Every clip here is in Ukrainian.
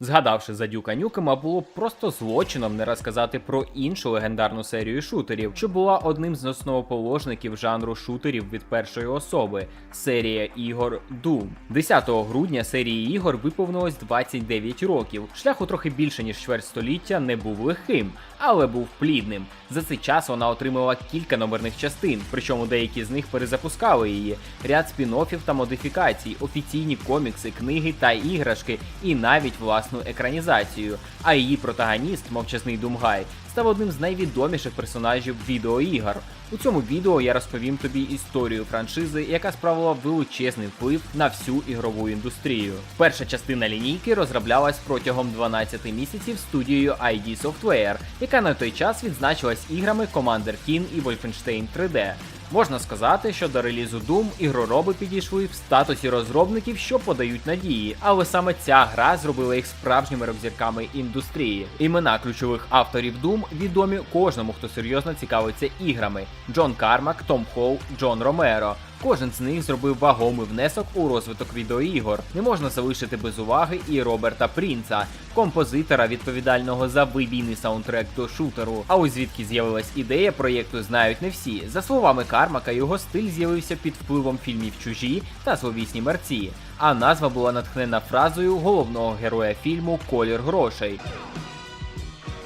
Згадавши за Дюка Нюкема, було б просто злочином не розказати про іншу легендарну серію шутерів, що була одним з основоположників жанру шутерів від першої особи серія ігор Doom. 10 грудня серії ігор виповнилось 29 років. Шляху трохи більше ніж чверть століття не був легким, але був плідним. За цей час вона отримала кілька номерних частин, причому деякі з них перезапускали її, ряд спін-оффів та модифікацій, офіційні комікси, книги та іграшки, і навіть власну екранізацію. А її протагоніст, мовчазний Думгай, став одним з найвідоміших персонажів відеоігор. У цьому відео я розповім тобі історію франшизи, яка справила величезний вплив на всю ігрову індустрію. Перша частина лінійки розроблялась протягом 12 місяців студією ID Software, яка на той час відзначилась іграми Commander Keen і Wolfenstein 3D. Можна сказати, що до релізу Doom ігророби підійшли в статусі розробників, що подають надії, але саме ця гра зробила їх справжніми рок-зірками індустрії. Імена ключових авторів Doom відомі кожному, хто серйозно цікавиться іграми: Джон Кармак, Том Холл, Джон Ромеро. Кожен з них зробив вагомий внесок у розвиток відеоігор. Не можна залишити без уваги і Роберта Прінца, композитора, відповідального за вибійний саундтрек до шутеру. А ось звідки з'явилась ідея проєкту, знають не всі. За словами Кармака, його стиль з'явився під впливом фільмів Чужі та Зловісні мерці. А назва була натхнена фразою головного героя фільму Колір грошей.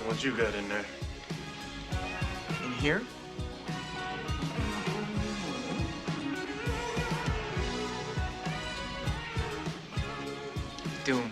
What you got in there? In here? Doom.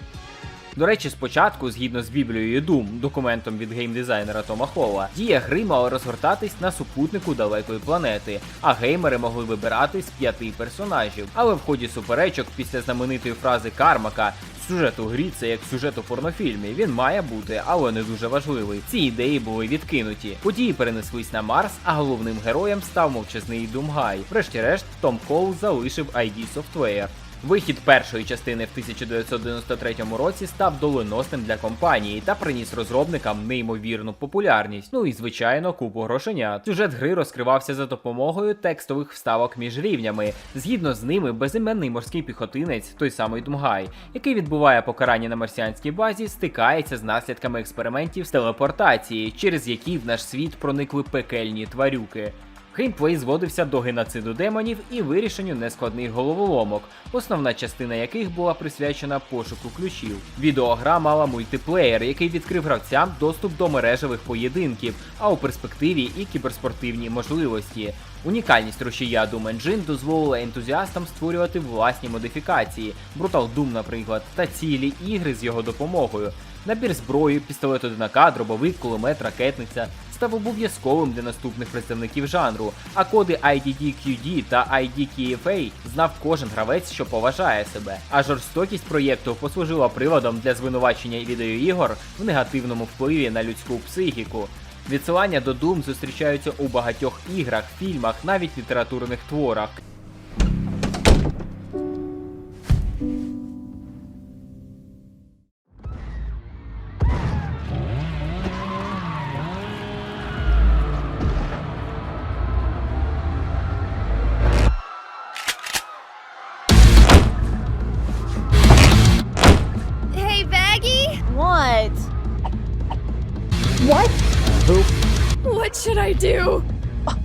До речі, спочатку, згідно з Біблією Doom, документом від геймдизайнера Тома Холла, дія гри мала розгортатись на супутнику далекої планети, а геймери могли вибирати з п'яти персонажів. Але в ході суперечок після знаменитої фрази Кармака сюжет у грі це як сюжет у порнофільмі. Він має бути, але не дуже важливий. Ці ідеї були відкинуті. Події перенеслись на Марс, а головним героєм став мовчазний Думгай. Врешті-решт, Том Кол залишив ID Software. Вихід першої частини в 1993 році став доленосним для компанії та приніс розробникам неймовірну популярність. Ну і звичайно, купу грошенят. Сюжет гри розкривався за допомогою текстових вставок між рівнями. Згідно з ними, безіменний морський піхотинець, той самий Думгай, який відбуває покарання на марсіанській базі, стикається з наслідками експериментів з телепортації, через які в наш світ проникли пекельні тварюки. Геймплей зводився до геноциду демонів і вирішенню нескладних головоломок, основна частина яких була присвячена пошуку ключів. Відеогра мала мультиплеєр, який відкрив гравцям доступ до мережевих поєдинків, а у перспективі і кіберспортивні можливості. Унікальність рушія Doom Engine дозволила ентузіастам створювати власні модифікації, Brutal Doom, наприклад, та цілі ігри з його допомогою. Набір зброї, пістолет одинака, дробовик, кулемет, ракетниця став обов'язковим для наступних представників жанру, а коди IDD-QD та IDKFA знав кожен гравець, що поважає себе. А жорстокість проєкту послужила приводом для звинувачення відеоігор в негативному впливі на людську психіку. Відсилання до Doom зустрічаються у багатьох іграх, фільмах, навіть літературних творах. Do?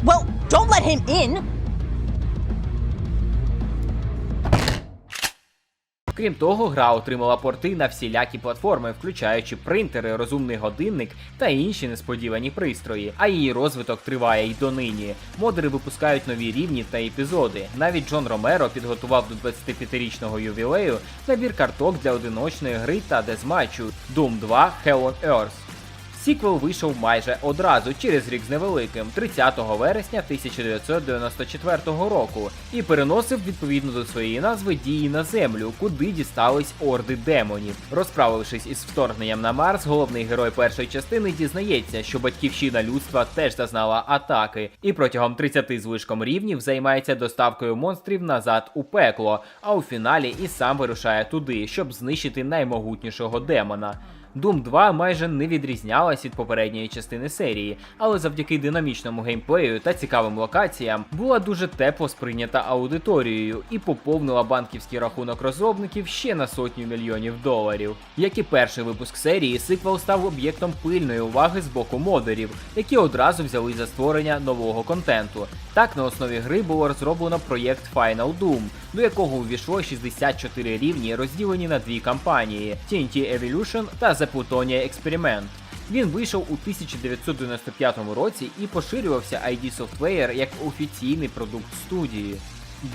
Well, don't let him in. Крім того, гра отримала порти на всілякі платформи, включаючи принтери, розумний годинник та інші несподівані пристрої. А її розвиток триває й донині. Модери випускають нові рівні та епізоди. Навіть Джон Ромеро підготував до 25-річного ювілею набір карток для одиночної гри та дезматчу Doom 2 Hell on Earth. Сіквел вийшов майже одразу через рік з невеликим, 30 вересня 1994 року, і переносив відповідно до своєї назви дії на землю, куди дістались орди демонів. Розправившись із вторгненням на Марс, головний герой першої частини дізнається, що батьківщина людства теж зазнала атаки, і протягом 30 звишком рівнів займається доставкою монстрів назад у пекло. А у фіналі і сам вирушає туди, щоб знищити наймогутнішого демона. Doom 2 майже не відрізнялась від попередньої частини серії, але завдяки динамічному геймплею та цікавим локаціям була дуже тепло сприйнята аудиторією і поповнила банківський рахунок розробників ще на сотню мільйонів доларів. Як і перший випуск серії, сиквел став об'єктом пильної уваги з боку модерів, які одразу взяли за створення нового контенту. Так на основі гри було розроблено проєкт Final Doom, до якого увійшло 64 рівні, розділені на дві кампанії TNT Evolution та The Plutonia Experiment. Він вийшов у 1995 році і поширювався ID Software як офіційний продукт студії.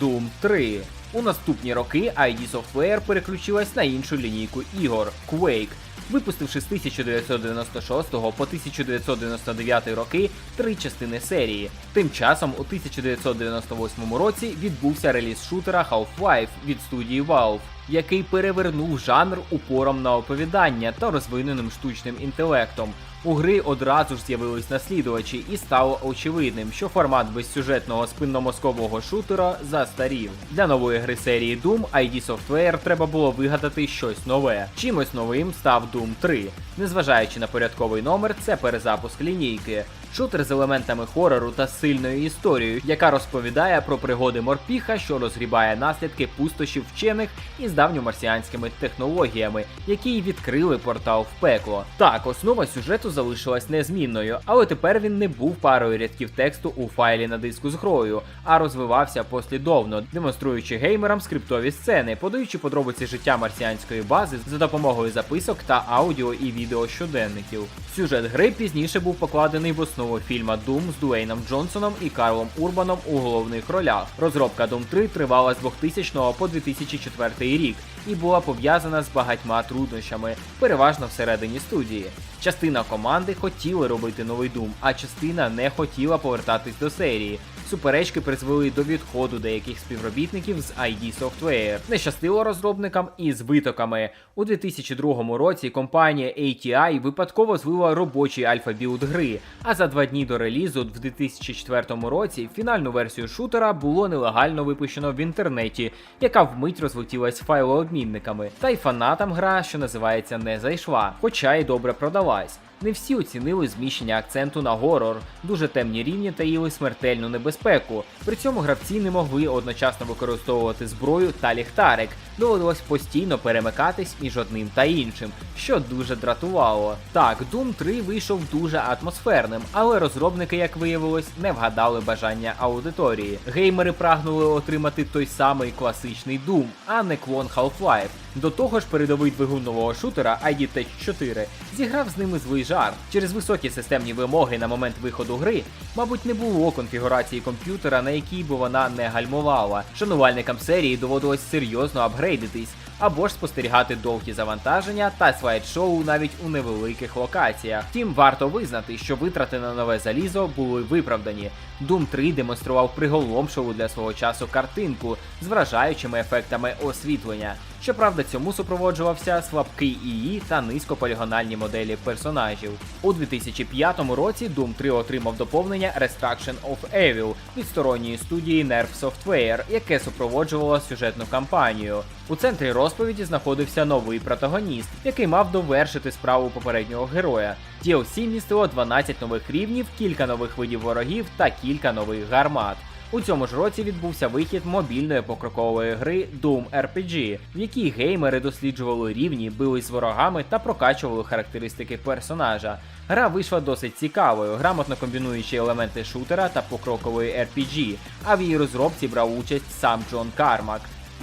Doom 3. У наступні роки ID Software переключилась на іншу лінійку ігор Quake, випустивши з 1996 по 1999 роки три частини серії. Тим часом у 1998 році відбувся реліз шутера Half-Life від студії Valve, який перевернув жанр упором на оповідання та розвиненим штучним інтелектом. У гри одразу ж з'явились наслідувачі, і стало очевидним, що формат безсюжетного спинномозкового шутера застарів. Для нової гри серії Doom ID Software треба було вигадати щось нове. Чимось новим став Doom 3. Незважаючи на порядковий номер, це перезапуск лінійки. Шутер з елементами хорору та сильною історією, яка розповідає про пригоди морпіха, що розгрібає наслідки пустощів вчених із давньомарсіанськими технологіями, які й відкрили портал в пекло. Так, основа сюжету залишилась незмінною, але тепер він не був парою рядків тексту у файлі на диску з грою, а розвивався послідовно, демонструючи геймерам скриптові сцени, подаючи подробиці життя марсіанської бази за допомогою записок та аудіо і відео щоденників. Сюжет гри пізніше був покладений в основу фільма Doom з Дуейном Джонсоном і Карлом Урбаном у головних ролях. Розробка Doom 3 тривала з 2000 по 2004 рік і була пов'язана з багатьма труднощами, переважно всередині студії. Частина команди хотіли робити новий Doom, а частина не хотіла повертатись до серії. Суперечки призвели до відходу деяких співробітників з ID Software. Не щастило розробникам і з витоками. У 2002 році компанія ATI випадково звила робочий альфа-білд гри, а за два дні до релізу в 2004 році фінальну версію шутера було нелегально випущено в інтернеті, яка вмить розлетілась файлообмінниками. Та й фанатам гра, що називається, не зайшла, хоча й добре продалась. Не всі оцінили зміщення акценту на горор, дуже темні рівні таїли смертельну небезпеку. При цьому гравці не могли одночасно використовувати зброю та ліхтарик, доводилось постійно перемикатись між одним та іншим, що дуже дратувало. Так, Doom 3 вийшов дуже атмосферним, але розробники, як виявилось, не вгадали бажання аудиторії. Геймери прагнули отримати той самий класичний Doom, а не клон Half-Life. До того ж, передовий двигун нового шутера ID Tech 4 зіграв з ними злий жарт. Через високі системні вимоги на момент виходу гри, мабуть, не було конфігурації комп'ютера, на якій би вона не гальмувала. Шанувальникам серії доводилось серйозно апгрейдитись або ж спостерігати довгі завантаження та слайд-шоу навіть у невеликих локаціях. Втім, варто визнати, що витрати на нове залізо були виправдані. Doom 3 демонстрував приголомшову для свого часу картинку з вражаючими ефектами освітлення. Щоправда, цьому супроводжувався слабкий ІІ та низькополігональні моделі персонажів. У 2005 році Doom 3 отримав доповнення Restruction of Evil від сторонньої студії Nerve Software, яке супроводжувало сюжетну кампанію. У центрі розповіді знаходився новий протагоніст, який мав довершити справу попереднього героя. DLC містило 12 нових рівнів, кілька нових видів ворогів та кілька нових гармат. У цьому ж році відбувся вихід мобільної покрокової гри Doom RPG, в якій геймери досліджували рівні, бились з ворогами та прокачували характеристики персонажа. Гра вийшла досить цікавою, грамотно комбінуючи елементи шутера та покрокової RPG, а в її розробці брав участь сам Джон Кармак.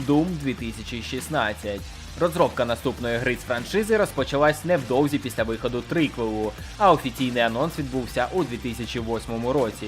Doom 2016. Розробка наступної гри з франшизи розпочалась невдовзі після виходу триквелу, а офіційний анонс відбувся у 2008 році.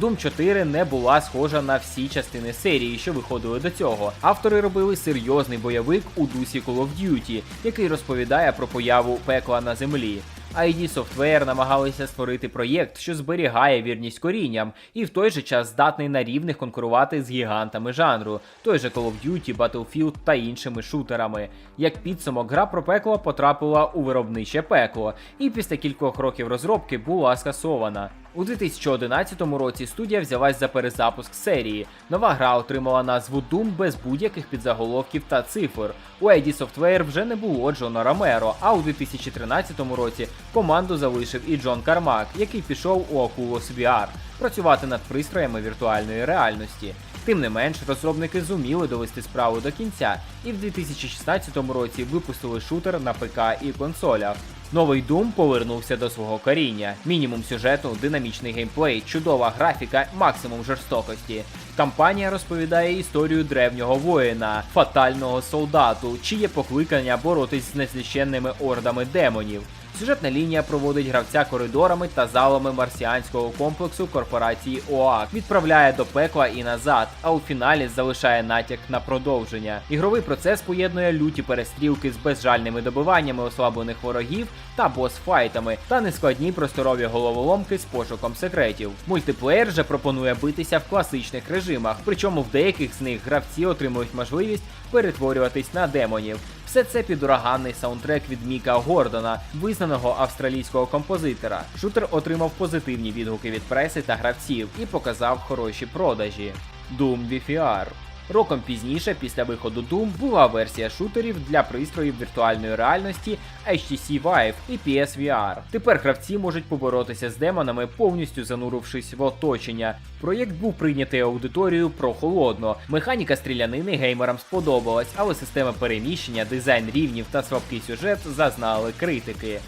Doom 4 не була схожа на всі частини серії, що виходили до цього. Автори робили серйозний бойовик у дусі Call of Duty, який розповідає про появу пекла на землі. ID Software намагалися створити проєкт, що зберігає вірність корінням, і в той же час здатний на рівних конкурувати з гігантами жанру, той же Call of Duty, Battlefield та іншими шутерами. Як підсумок, гра про пекло потрапила у виробниче пекло, і після кількох років розробки була скасована. У 2011 році студія взялась за перезапуск серії. Нова гра отримала назву Doom без будь-яких підзаголовків та цифр. У ID Software вже не було Джона Ромеро, а у 2013 році команду залишив і Джон Кармак, який пішов у Oculus VR працювати над пристроями віртуальної реальності. Тим не менш, розробники зуміли довести справу до кінця і в 2016 році випустили шутер на ПК і консолях. Новий Doom повернувся до свого коріння. Мінімум сюжету, динамічний геймплей, чудова графіка, максимум жорстокості. Кампанія розповідає історію древнього воїна, фатального солдату, чиє покликання боротись з незліченними ордами демонів. Сюжетна лінія проводить гравця коридорами та залами марсіанського комплексу корпорації ОАК, відправляє до пекла і назад, а у фіналі залишає натяк на продовження. Ігровий процес поєднує люті перестрілки з безжальними добиваннями ослаблених ворогів та босфайтами, та нескладні просторові головоломки з пошуком секретів. Мультиплеєр же пропонує битися в класичних режимах, причому в деяких з них гравці отримують можливість перетворюватись на демонів. Все це під ураганний саундтрек від Міка Гордона, визнаного австралійського композитора. Шутер отримав позитивні відгуки від преси та гравців і показав хороші продажі. Doom VFR Роком пізніше, після виходу Doom, була версія шутерів для пристроїв віртуальної реальності HTC Vive і PSVR. Тепер гравці можуть поборотися з демонами, повністю занурившись в оточення. Проєкт був прийнятий аудиторією прохолодно. Механіка стрілянини геймерам сподобалась, але система переміщення, дизайн рівнів та слабкий сюжет зазнали критики.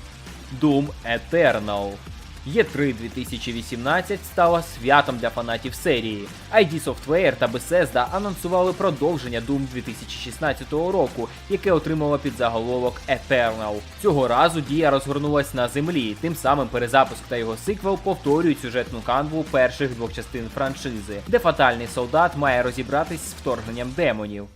Doom Eternal Є3 2018 стала святом для фанатів серії. ID Software та Bethesda анонсували продовження Doom 2016 року, яке отримало підзаголовок Eternal. Цього разу дія розгорнулась на землі. Тим самим перезапуск та його сиквел повторюють сюжетну канву перших двох частин франшизи, де фатальний солдат має розібратись з вторгненням демонів.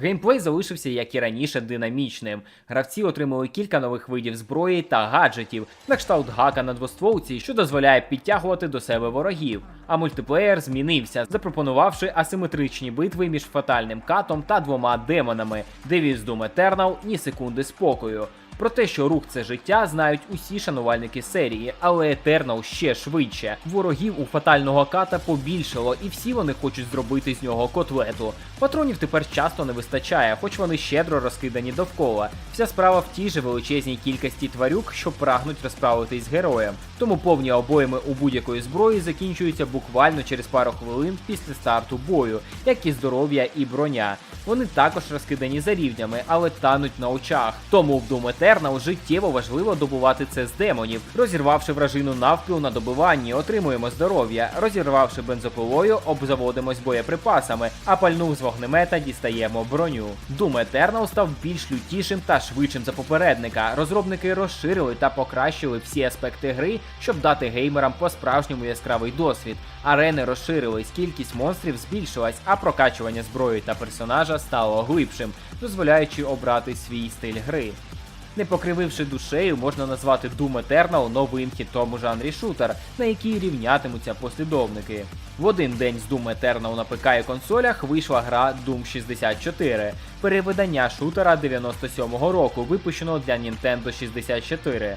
Геймплей залишився, як і раніше, динамічним. Гравці отримали кілька нових видів зброї та гаджетів, на кшталт гака на двостволці, що дозволяє підтягувати до себе ворогів. А мультиплеєр змінився, запропонувавши асиметричні битви між фатальним катом та двома демонами, де від Doom Eternal ні секунди спокою. Про те, що рух це життя, знають усі шанувальники серії, але Етернал ще швидше. Ворогів у фатального ката побільшало, і всі вони хочуть зробити з нього котлету. Патронів тепер часто не вистачає, хоч вони щедро розкидані довкола. Вся справа в тій же величезній кількості тварюк, що прагнуть розправитись з героєм. Тому повні обойми у будь-якої зброї закінчуються буквально через пару хвилин після старту бою, як і здоров'я і броня. Вони також розкидані за рівнями, але тануть на очах. Тому в Doom Eternal життєво важливо добувати це з демонів. Розірвавши вражину навпіл на добиванні, отримуємо здоров'я. Розірвавши бензопилою, обзаводимось боєприпасами, а пальнув з вогнемета дістаємо броню. Doom Eternal став більш лютішим та швидшим за попередника. Розробники розширили та покращили всі аспекти гри, щоб дати геймерам по-справжньому яскравий досвід. Арени розширились, кількість монстрів збільшилась, а прокачування зброї та персонажа стало глибшим, дозволяючи обрати свій стиль гри. Не покрививши душею, можна назвати Doom Eternal новим хітом у жанрі шутер, на який рівнятимуться послідовники. В один день з Doom Eternal на ПК і консолях вийшла гра Doom 64, перевидання шутера 97-го року, випущеного для Nintendo 64.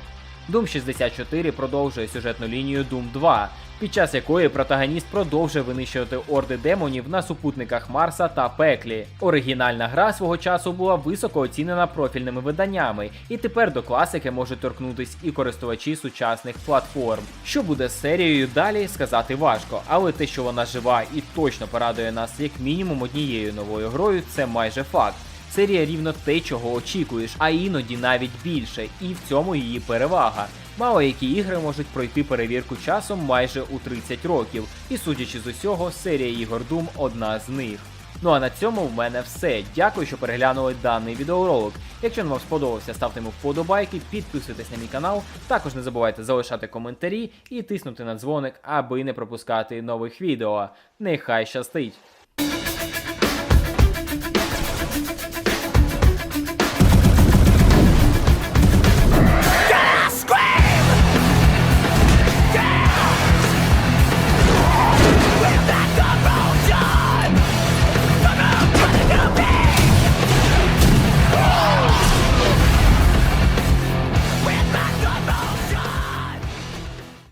Doom 64 продовжує сюжетну лінію Doom 2, під час якої протагоніст продовжує винищувати орди демонів на супутниках Марса та Пеклі. Оригінальна гра свого часу була високо оцінена профільними виданнями, і тепер до класики можуть торкнутись і користувачі сучасних платформ. Що буде з серією далі, сказати важко, але те, що вона жива і точно порадує нас як мінімум однією новою грою, це майже факт. Серія рівно те, чого очікуєш, а іноді навіть більше, і в цьому її перевага. Мало які ігри можуть пройти перевірку часом майже у 30 років, і судячи з усього, серія ігор Doom одна з них. Ну а на цьому в мене все. Дякую, що переглянули даний відеоролик. Якщо вам сподобався, ставте йому вподобайки, підписуйтесь на мій канал. Також не забувайте залишати коментарі і тиснути на дзвоник, аби не пропускати нових відео. Нехай щастить!